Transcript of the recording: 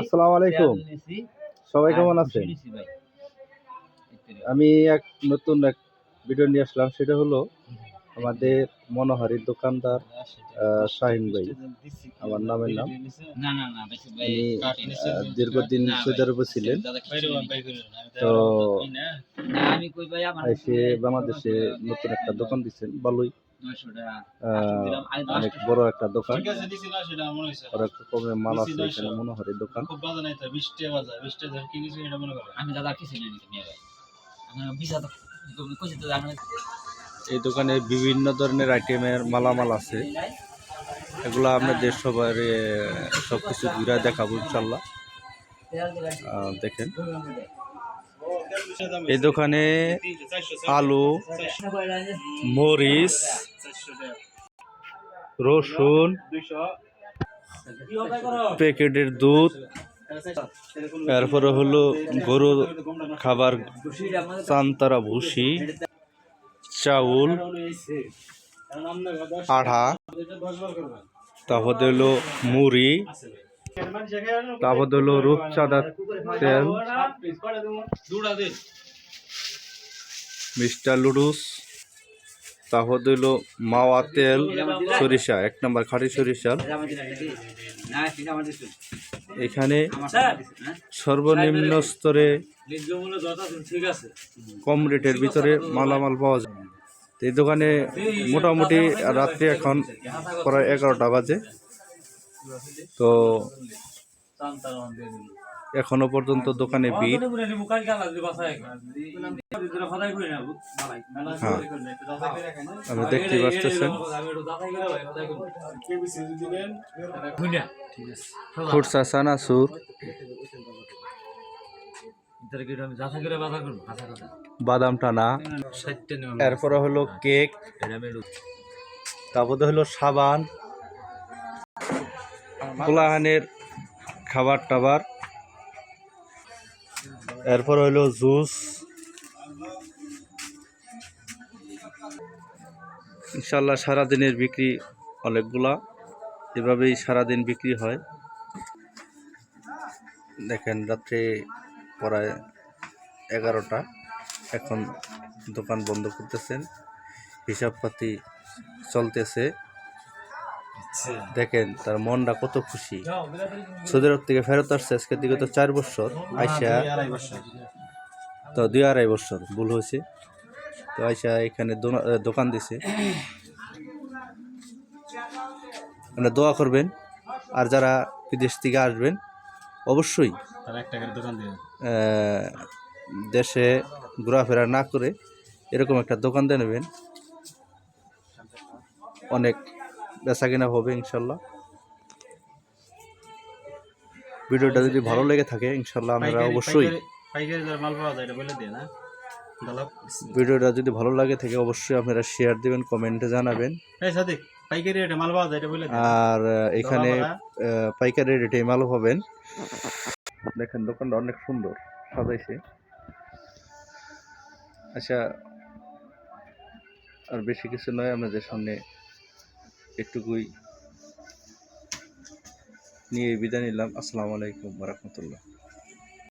আসসালামু আলাইকুম সবাই কেমন আছেন। আমি এক নতুন এক ভিডিও নিয়ে আসলাম সেটা হলো আমাদের মনোহারির দোকানদার শাহিন ভাই। আমার নামের নাম। দীর্ঘদিন সৌদি আরবে ছিলেন। তো বাংলাদেশে নতুন একটা দোকান দিচ্ছেন ভালোই 900 টাকা। আহ, দিলাম, আরে দশ অনেক বড় একটা দোকান। ঠিক আছে দিছি না সেটা মনে হয়েছে। কমে মাল আছে এখানে 900 দোকান। আমি দাদা কিছু এই দোকানে বিভিন্ন ধরনের আইটেমের মালামাল আছে। এগুলো আপনাদের সবার সব কিছু ঘুরে দেখাবো ইনশাল্লাহ। আহ, দেখেন। এই দোকানে আলু, মরিচ, রসুন, প্যাকেটের দুধ, এরপরে হলো গরু খাবার চান্তারা ভুসি, চাউল আঠা তারপর হলো মুড়ি তারপর হলো রূপচাঁদা তেল মিস্টার লুডুস তারপর হলো মাওয়া তেল সরিষা, এক নম্বর খাঁটি সরিষার এখানে সর্বনিম্ন স্তরে কম রেটের ভিতরে মালামাল পাওয়া যায়। এই দোকানে মোটামুটি রাত্রি এখন প্রায় এগারোটা বাজে। তো এখনও পর্যন্ত দোকানে ভিড়। হ্যাঁ। আপনি দেখতে পাচ্ছেন। ফুটসা সানাসুর। বাদাম টানা এরপরে হলো কেক। তারপরে হলো সাবান। কোলাহানের খাবার টাবার। এরপর হলো জুস। ইনশাল্লাহ সারাদিনের বিক্রি অনেকগুলা। এভাবেই সারাদিন বিক্রি হয়। দেখেন রাত্রে প্রায় এগারোটা। এখন দোকান বন্ধ করতেছেন। হিসাবপাতি চলতেছে। দেখেন তার মনটা কত খুশি। সৌদি আরব থেকে ফেরত আসছে আজকে দিকে তো চার বছর। আইসা তো দুই আড়াই বছর ভুল হয়েছে। তো আইসা এখানে দোকান দিছে। মানে দোয়া করবেন, আর যারা বিদেশ থেকে আসবেন, অবশ্যই দেশে ঘোরাফেরা না করে এরকম একটা দোকান দিয়ে নেবেন। অনেক বেচা কিনা হবে ইনশাল্লাহ। ভিডিওটা যদি ভালো লেগে থাকে ইনশাল্লাহ আমরা অবশ্যই ভিডিওটা যদি ভালো লাগে থাকে অবশ্যই আপনারা শেয়ার দিবেন কমেন্টে জানাবেন। আর এখানে পাইকারি রেটে মাল পাবেন। দেখেন দোকানটা অনেক সুন্দর সাজাইছে। আচ্ছা আর বেশি কিছু নয় আপনাদের সামনে একটুকুই নিয়ে বিদায় নিলাম। আসসালামু আলাইকুম রহমতুল্লাহ।